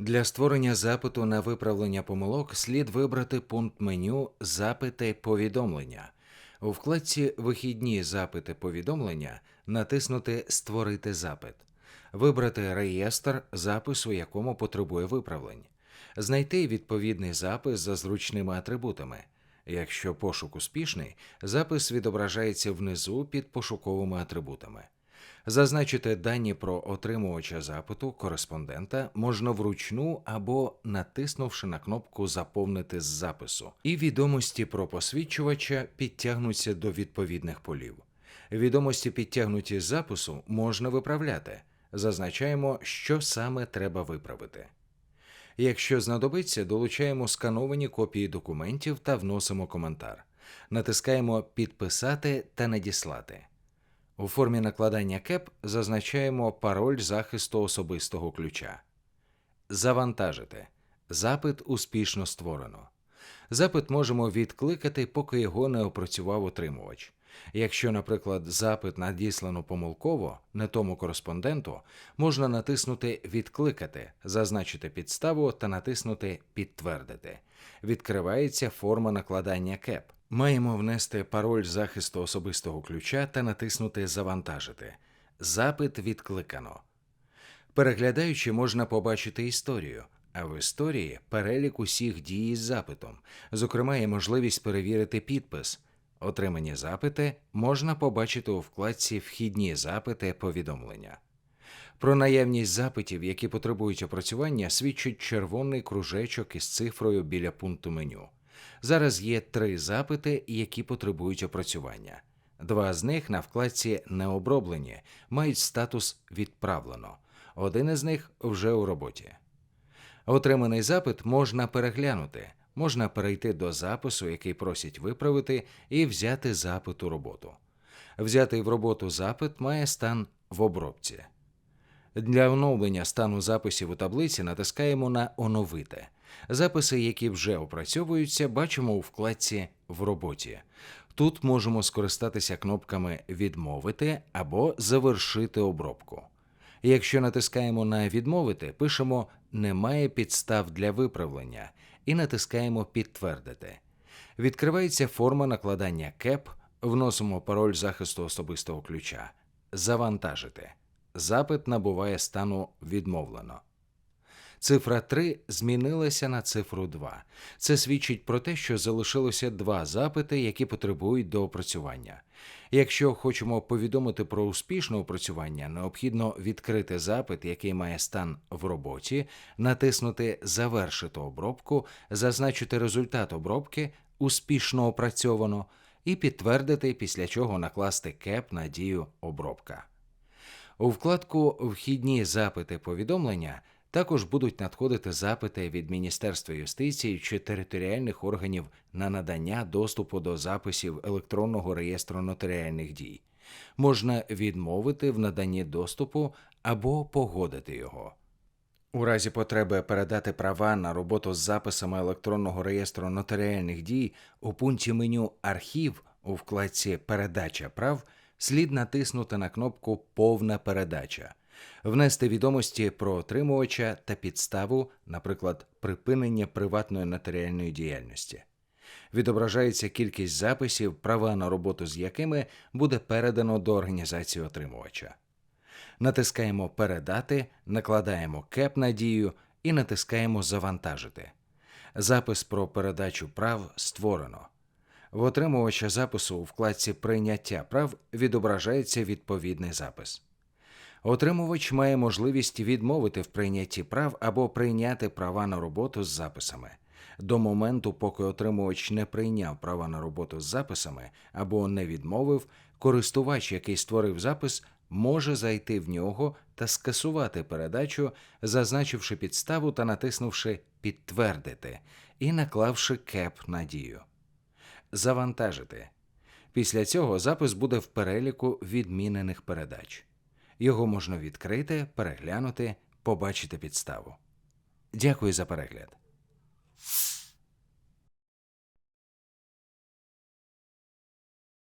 Для створення запиту на виправлення помилок слід вибрати пункт меню Запити повідомлення. У вкладці Вихідні запити повідомлення натиснути Створити запит, вибрати реєстр запису, якому потребує виправлень, знайти відповідний запис за зручними атрибутами. Якщо пошук успішний, запис відображається внизу під пошуковими атрибутами. Зазначити дані про отримувача запиту кореспондента можна вручну або натиснувши на кнопку Заповнити з запису, і відомості про посвідчувача підтягнуться до відповідних полів. Відомості, підтягнуті з запису, можна виправляти. Зазначаємо, що саме треба виправити. Якщо знадобиться, долучаємо скановані копії документів та вносимо коментар. Натискаємо Підписати та надіслати. У формі накладання КЕП зазначаємо пароль захисту особистого ключа. Завантажити. Запит успішно створено. Запит можемо відкликати, поки його не опрацював отримувач. Якщо, наприклад, запит надіслано помилково не тому кореспонденту, можна натиснути Відкликати, зазначити підставу та натиснути Підтвердити. Відкривається форма накладання КЕП. Маємо внести пароль захисту особистого ключа та натиснути Завантажити. Запит відкликано. Переглядаючи, можна побачити історію, а в історії перелік усіх дій із запитом, зокрема, є можливість перевірити підпис. Отримані запити можна побачити у вкладці Вхідні запити повідомлення. Про наявність запитів, які потребують опрацювання, свідчить червоний кружечок із цифрою біля пункту меню. Зараз є три запити, які потребують опрацювання. Два з них на вкладці Необроблені мають статус Відправлено. Один із них вже у роботі. Отриманий запит можна переглянути, можна перейти до запису, який просять виправити, і взяти запит у роботу. Взятий в роботу запит має стан в обробці. Для оновлення стану записів у таблиці натискаємо на Оновити. Записи, які вже опрацьовуються, бачимо у вкладці В роботі. Тут можемо скористатися кнопками Відмовити або Завершити обробку. Якщо натискаємо на Відмовити, пишемо Немає підстав для виправлення і натискаємо Підтвердити. Відкривається форма накладання КЕП, вносимо пароль захисту особистого ключа. Завантажити. Запит набуває стану відмовлено. Цифра 3 змінилася на цифру 2. Це свідчить про те, що залишилося два запити, які потребують доопрацювання. Якщо хочемо повідомити про успішне опрацювання, необхідно відкрити запит, який має стан в роботі, натиснути Завершити обробку, зазначити результат обробки успішно опрацьовано і підтвердити, після чого накласти кеп на дію обробка. У вкладку Вхідні запити повідомлення також будуть надходити запити від Міністерства юстиції чи територіальних органів на надання доступу до записів електронного реєстру нотаріальних дій. Можна відмовити в наданні доступу або погодити його. У разі потреби передати права на роботу з записами електронного реєстру нотаріальних дій у пункті меню Архів у вкладці Передача прав слід натиснути на кнопку Повна передача, внести відомості про отримувача та підставу, наприклад, припинення приватної нотаріальної діяльності. Відображається кількість записів, права на роботу з якими буде передано до організації отримувача. Натискаємо Передати, накладаємо кеп на дію і натискаємо Завантажити. Запис про передачу прав створено. В отримувача запису у вкладці Прийняття прав відображається відповідний запис. Отримувач має можливість відмовити в прийнятті прав або прийняти права на роботу з записами. До моменту, поки отримувач не прийняв права на роботу з записами або не відмовив, користувач, який створив запис, може зайти в нього та скасувати передачу, зазначивши підставу та натиснувши Підтвердити і наклавши кеп на дію. Завантажити. Після цього запис буде в переліку відмінених передач. Його можна відкрити, переглянути, побачити підставу. Дякую за перегляд.